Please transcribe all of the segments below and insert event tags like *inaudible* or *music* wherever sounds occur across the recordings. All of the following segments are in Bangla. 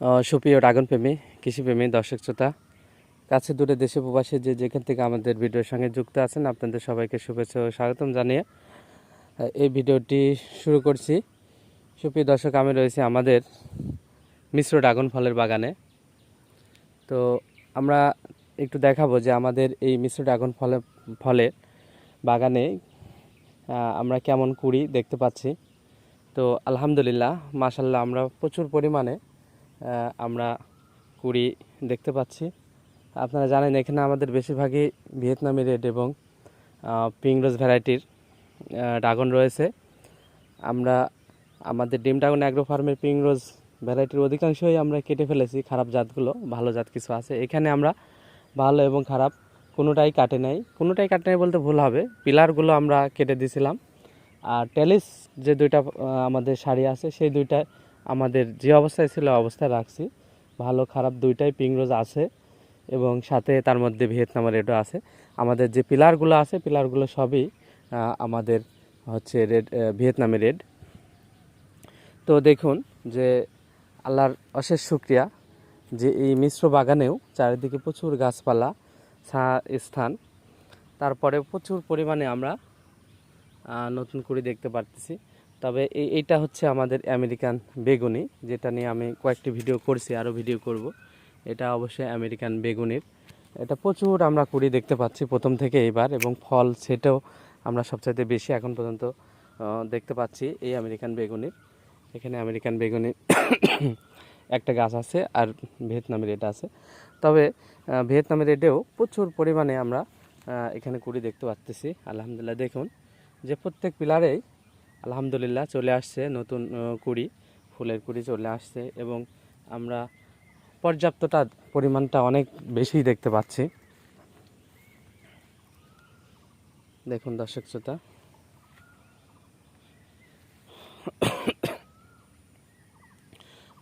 আহ, সুপ্রিয় প্রেমী কৃষিপ্রেমী দর্শক শ্রোতা কাছে দূরে দেশে প্রবাসী যে যেখান থেকে আমাদের ভিডিওর সঙ্গে যুক্ত আছেন আপনাদের সবাইকে শুভেচ্ছা ও স্বাগতম জানিয়ে এই ভিডিওটি শুরু করছি। সুপ্রিয় দর্শক আমি রয়েছি আমাদের মিশ্র ড্রাগন ফলের বাগানে। তো আমরা একটু দেখাবো যে আমাদের এই মিশ্র ড্রাগন ফলে ফলের বাগানে আমরা কেমন কুড়ি দেখতে পাচ্ছি। তো আলহামদুলিল্লাহ মাশাল্লাহ আমরা প্রচুর পরিমাণে আমরা কুড়ি দেখতে পাচ্ছি। আপনারা জানেন এখানে আমাদের বেশিরভাগই ভিয়েতনামি রেড এবং পিং রোজ ভ্যারাইটির ড্রাগন রয়েছে। আমরা, আমাদের ডিম ড্রাগন অ্যাগ্রো ফার্মের পিং রোজ ভ্যারাইটির অধিকাংশই আমরা কেটে ফেলেছি, খারাপ জাতগুলো, ভালো জাত কিছু আছে। এখানে আমরা ভালো এবং খারাপ কোনোটাই কাটে নাই। কোনোটাই কাটে নাই বলতে ভুল হবে। পিলারগুলো আমরা কেটে দিয়েছিলাম। আর টেলিস যে দুইটা আমাদের শাড়ি আছে, সেই দুইটা আমাদের যে অবস্থায় ছিল অবস্থায় রাখছি। ভালো, খারাপ দুইটাই পিং রোজ আছে এবং সাথে তার মধ্যে ভিয়েতনামের রেডও আছে। আমাদের যে পিলারগুলো আছে, পিলারগুলো সবই আমাদের হচ্ছে রেড ভিয়েতনামের রেড। তো দেখুন যে আল্লাহর অশেষ শুক্রিয়া যে এই মিশ্র বাগানেও চারিদিকে প্রচুর গাছপালা স্থান। তারপরে প্রচুর পরিমাণে আমরা নতুন করে দেখতে পারতেছি। তবে এই এইটা হচ্ছে আমাদের আমেরিকান বেগুনি যেটা নিয়ে আমি কয়েকটি ভিডিও করছি আরও ভিডিও করব। এটা অবশ্যই আমেরিকান বেগুনির। এটা প্রচুর আমরা কুড়ি দেখতে পাচ্ছি প্রথম থেকে এইবার এবং ফল সেটাও আমরা সবচাইতে বেশি এখন পর্যন্ত দেখতে পাচ্ছি এই আমেরিকান বেগুনির। এখানে আমেরিকান বেগুনির *coughs* একটা গাছ আছে আর ভিয়েতনামি রেড আছে। তবে আহ, ভিয়েতনামি রেডেও প্রচুর পরিমাণে আমরা এখানে কুড়ি দেখতে পাচ্তেছি আলহামদুলিল্লাহ দেখুন। যে প্রত্যেক পিলারেই আলহামদুলিল্লাহ চলে আসছে নতুন কুড়ি, ফুলের কুড়ি চলে আসছে এবং আমরা পর্যাপ্তটা পরিমাণটা অনেক বেশি দেখতে পাচ্ছি। দেখুন দর্শক শ্রোতা।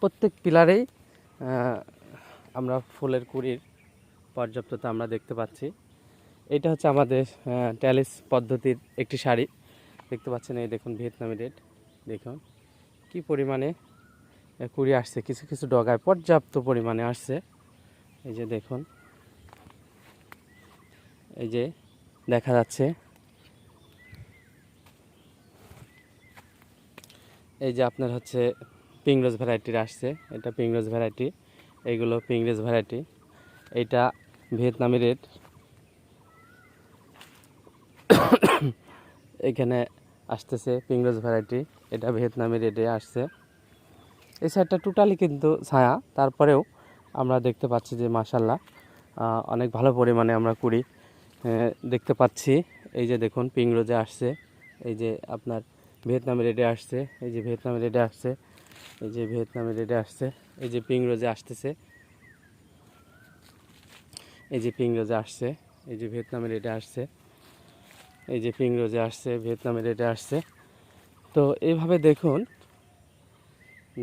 প্রত্যেক পিলারেই আমরা ফুলের কুড়ির পর্যাপ্ততা আমরা দেখতে পাচ্ছি। এটা হচ্ছে আমাদের ট্যালিস পদ্ধতির একটি শাড়ি। দেখতে পাচ্ছেন এই দেখুন ভিয়েতনামি রেড। দেখুন কি পরিমাণে কুড়ি আসছে। কিছু কিছু ডগায় পর্যাপ্ত পরিমাণে আসছে। এই যে দেখুন, এই যে দেখা যাচ্ছে। এই যে আপনার হচ্ছে পিংরোজ ভ্যারাইটির আসছে। এটা পিংরোজ ভ্যারাইটি এইগুলো পিংরেজ ভ্যারাইটি এইটা ভিয়েতনামি রেড। এখানে আসতেছে পিংরোজ ভ্যারাইটি এটা ভিয়েতনামি রেডে আসছে। এই সাইডটা টোটালি কিন্তু ছায়া। তারপরেও আমরা দেখতে পাচ্ছি যে মাসাল্লাহ অনেক ভালো পরিমাণে আমরা কুড়ি দেখতে পাচ্ছি। এই যে দেখুন, পিংরোজে আসছে। এই যে আপনার ভিয়েতনামি রেডে আসছে। এই যে ভিয়েতনামি রেডে আসছে। এই যে ভিয়েতনামি রেডে আসছে। এই যে পিংরোজে আসতেছে। এই যে পিংরোজে আসছে। এই যে ভিয়েতনামি রেডে আসছে। এই যে পিংরোজে আসছে, ভিয়েতনামের এটা আসছে। তো এইভাবে দেখুন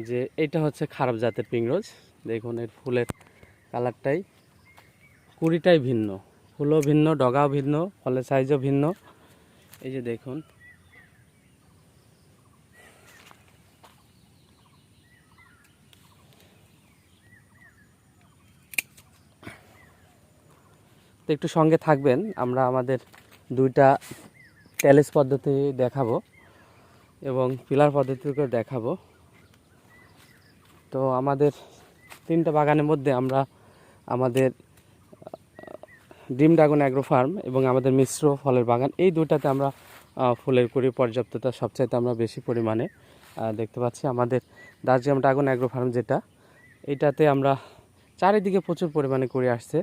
যে এটা হচ্ছে খারাপ জাতের পিংরোজ। দেখুন এর ফুলের কালারটাই কুড়িটাই ভিন্ন। ফুলও ভিন্ন, ডগাও ভিন্ন, ফলের সাইজও ভিন্ন। এই যে দেখুন। তো একটু সঙ্গে থাকবেন, আমরা আমাদের দুইটা ট্যালেস পদ্ধতি দেখাবো এবং পিলার পদ্ধতিকে দেখাবো। তো আমাদের তিনটা বাগানের মধ্যে আমরা আমাদের ডিম ড্রাগন অ্যাগ্রো ফার্ম এবং আমাদের মিশ্র ফলের বাগান, এই দুটাতে আমরা ফুলের কুড়ি পর্যাপ্ততা সবচাইতে আমরা বেশি পরিমাণে দেখতে পাচ্ছি। আমাদের দার্জিলিং ড্রাগন অ্যাগ্রো ফার্ম যেটা এইটাতে আমরা চারিদিকে প্রচুর পরিমাণে কুড়ি আসছে,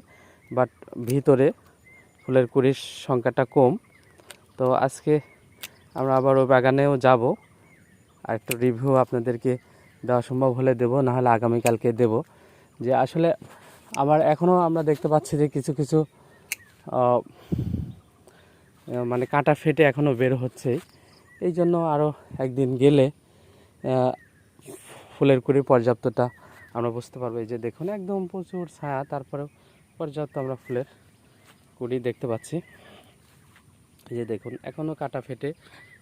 বাট ভিতরে ফুলের কুড়ির সংখ্যাটা কম। তো আজকে আমরা আবার ওই বাগানেও যাব। আর একটু রিভিউ আপনাদেরকে দেওয়া সম্ভব হলে দেবো না হলে আগামীকালকে দেব। যে আসলে আমার এখনও আমরা দেখতে পাচ্ছি যে কিছু কিছু মানে কাঁটা ফেটে এখনও বের হচ্ছে। এই জন্য আরও একদিন গেলে ফুলের কুড়ি পর্যাপ্তটা আমরা বুঝতে পারব। এই যে দেখুন, একদম প্রচুর ছায়া, তারপরেও পর্যাপ্ত আমরা ফুলের কুড়ি দেখতে পাচ্ছি। এই যে দেখুন এখনও কাঁটা ফেটে,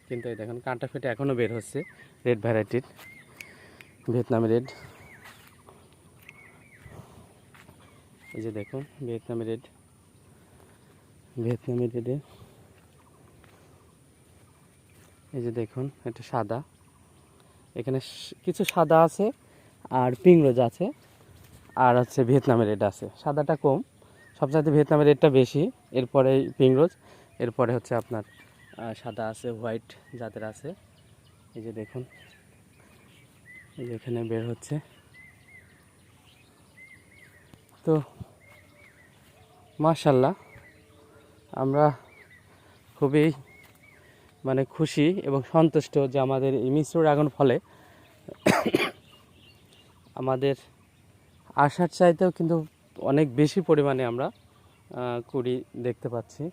কিন্তু এই দেখুন, কাঁটা ফেটে এখনও বের হচ্ছে রেড ভ্যারাইটির, ভিয়েতনামি রেড। এই যে দেখুন, ভিয়েতনামি রেড, ভিয়েতনামি রেডে এই যে দেখুন, এটা সাদা। এখানে কিছু সাদা আছে আর পিংরোজ আছে, আর হচ্ছে ভিয়েতনামি রেড আছে। সাদাটা কম। সবচাইতে ভিয়েতনামি রেটটা বেশি, এরপরে পিঙ্ক পিংরোজ এরপরে হচ্ছে আপনার সাদা আছে, হোয়াইট জাতের আছে। এই যে দেখুন, এই যে এখানে বের হচ্ছে। তো, মাশাল্লাহ, আমরা খুবই মানে খুশি এবং সন্তুষ্ট যে আমাদের এই মিশ্র ড্রাগন ফলে *coughs* আমাদের আশার চাইতেও কিন্তু অনেক বেশি পরিমাণে আমরা কুড়ি দেখতে পাচ্ছি।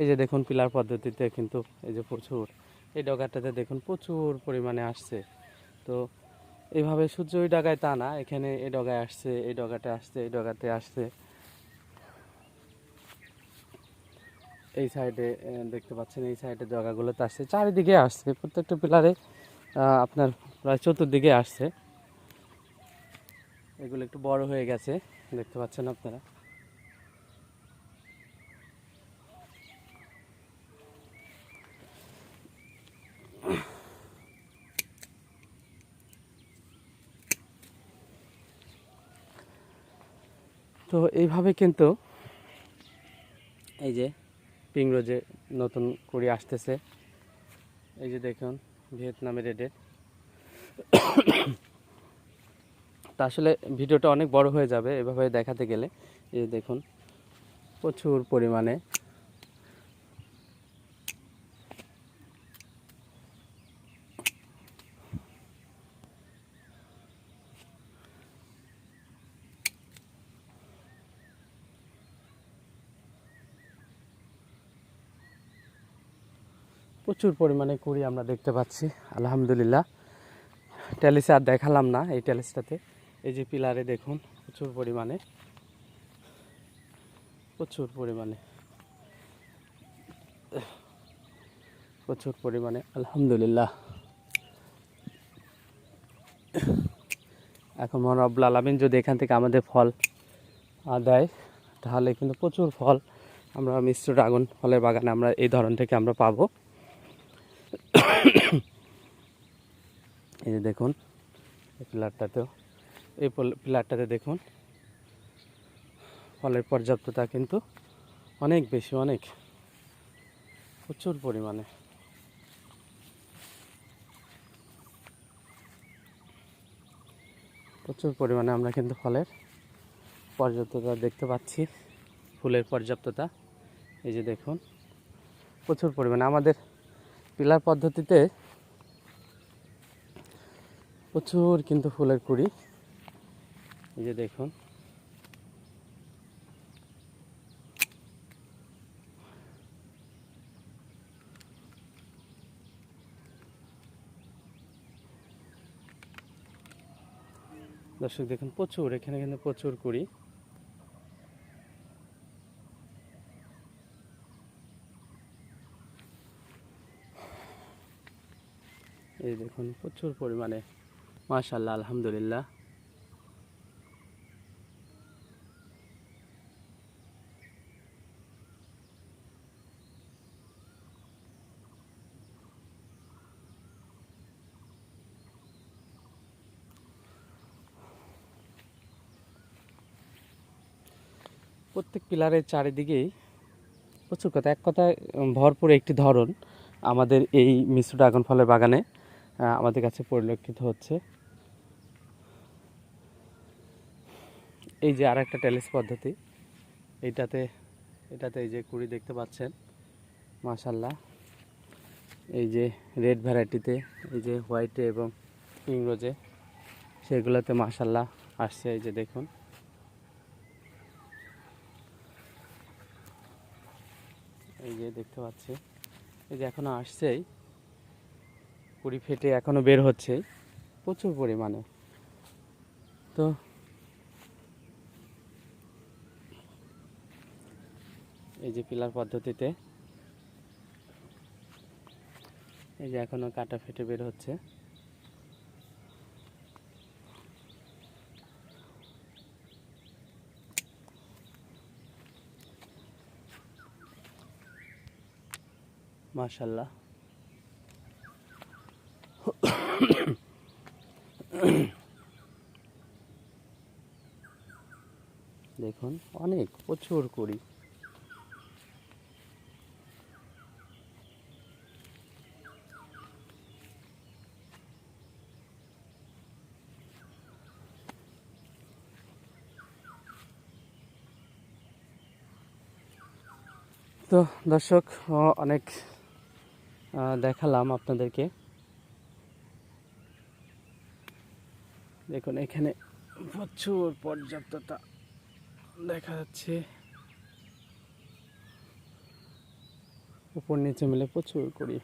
এই যে দেখুন পিলার পদ্ধতিতে কিন্তু এই যে প্রচুর, এই ডগাটাতে দেখুন প্রচুর পরিমাণে আসছে। তো এইভাবে সূর্য ওই ডগায় তা না, এখানে এই ডগায় আসছে, এই ডগাতে আসছে, এই ডগাতে আসছে। এই সাইডে দেখতে পাচ্ছেন এই সাইডে ডগাগুলোতে আসছে। চারিদিকে আসছে, প্রত্যেকটা পিলারে আপনার প্রায় চতুর্দিকে আসছে। এগুলো একটু বড় হয়ে গেছে। দেখতে পাচ্ছেন আপনারা। তো এইভাবে কিন্তু এই যে পিংরোজে নতুন কুড়ি আসতেছে, এই যে দেখুন ভিয়েতনামের রেডের তা আসলে ভিডিওটা অনেক বড় হয়ে যাবে এভাবে দেখাতে গেলে। এই দেখুন, প্রচুর পরিমাণে। প্রচুর পরিমাণে কুড়ি আমরা দেখতে পাচ্ছি, আলহামদুলিল্লাহ। ট্যালিসে আর দেখালাম না এই ট্যালিসটাতে। এই যে পিলারে দেখুন, প্রচুর পরিমাণে। প্রচুর পরিমাণে। প্রচুর পরিমাণে, আলহামদুলিল্লাহ। এখন মহান রব্বুল আলমিন যদি এখান থেকে আমাদের ফল দেয় তাহলে কিন্তু প্রচুর ফল আমরা মিশ্র ড্রাগন ফলের বাগানে আমরা এই ধরন থেকে আমরা পাবো। এই যে দেখুন পিলারটাতেও এই পল- পিলারটাতে দেখুন। ফলের পর্যাপ্ততা কিন্তু অনেক বেশি, অনেক। প্রচুর পরিমাণে। প্রচুর পরিমাণে আমরা কিন্তু ফলের পর্যাপ্ততা দেখতে পাচ্ছি। ফুলের পর্যাপ্ততা। এই যে দেখুন, প্রচুর পরিমাণে। আমাদের পিলার পদ্ধতিতে প্রচুর কিন্তু ফুলের কুড়ি এই যে দেখুন। দর্শক দেখুন, প্রচুর, এখানে কিন্তু প্রচুর করি এই দেখুন, প্রচুর পরিমাণে মাশাল্লাহ আলহামদুলিল্লাহ। প্রত্যেক পিলারের চারিদিকেই প্রচুর কথা। এক কথায় ভরপুর একটি ধরন আমাদের এই মিশ্র ড্রাগন ফলের বাগানে আমাদের কাছে পরিলক্ষিত হচ্ছে। এই যে আর একটা টেলিস পদ্ধতি এইটাতে এটাতে এই যে কুড়ি দেখতে পাচ্ছেন মাশাল্লাহ এই যে রেড ভ্যারাইটিতে, এই যে হোয়াইটে এবং ইংরোজে, সেগুলোতে মাশাল্লাহ আসছে। এই যে দেখুন এই যে দেখতে পাচ্ছি। এই যে এখনও আসছেই। কুড়ি ফেটে এখনও বের হচ্ছে। প্রচুর পরিমাণে। তো এই যে পিলার পদ্ধতিতে এই যে এখনও কাটা ফেটে বের হচ্ছে। মাশাল্লাহ দেখুন অনেক প্রচুর করি তো দর্শক অনেক দেখালাম আপনাদেরকে। দেখুন এখানে প্রচুর পর্যাপ্ততা দেখা যাচ্ছে। উপর নিচে মিলে প্রচুর করি।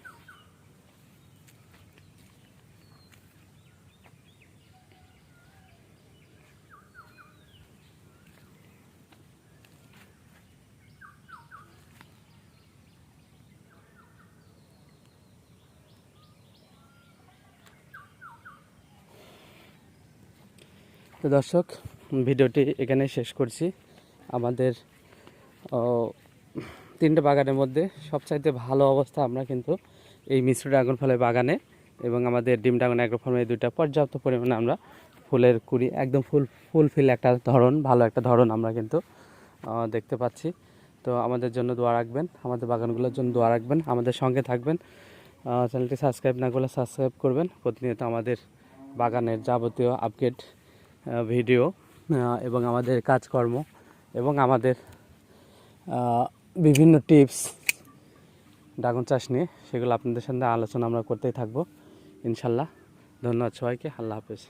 তো দর্শক, ভিডিওটি এখানে শেষ করছি। আমাদের তিনটে বাগানের মধ্যে সবচাইতে ভালো অবস্থা আমরা কিন্তু এই মিশ্র ড্রাগন ফলের বাগানে এবং আমাদের ডিম ড্রাগন অ্যাগ্রো ফার্মে এই দুইটা পর্যাপ্ত পরিমাণে আমরা ফুলের কুড়ি, একদম ফুল ফুলফিল একটা ধরন, ভালো একটা ধরন আমরা কিন্তু দেখতে পাচ্ছি। তো আমাদের জন্য দোয়া রাখবেন, আমাদের বাগানগুলোর জন্য দোয়া রাখবেন, আমাদের সঙ্গে থাকবেন। চ্যানেলটি সাবস্ক্রাইব না করলে সাবস্ক্রাইব করবেন। প্রতিনিয়ত আমাদের বাগানের যাবতীয় আপডেট ভিডিও এবং আমাদের কাজকর্ম, এবং আমাদের বিভিন্ন টিপস ড্রাগন চাষ নিয়ে সেগুলো আপনাদের সাথে আলোচনা আমরা করতেই থাকব। ইনশাল্লাহ। ধন্যবাদ সবাইকে। আল্লাহ হাফেজ।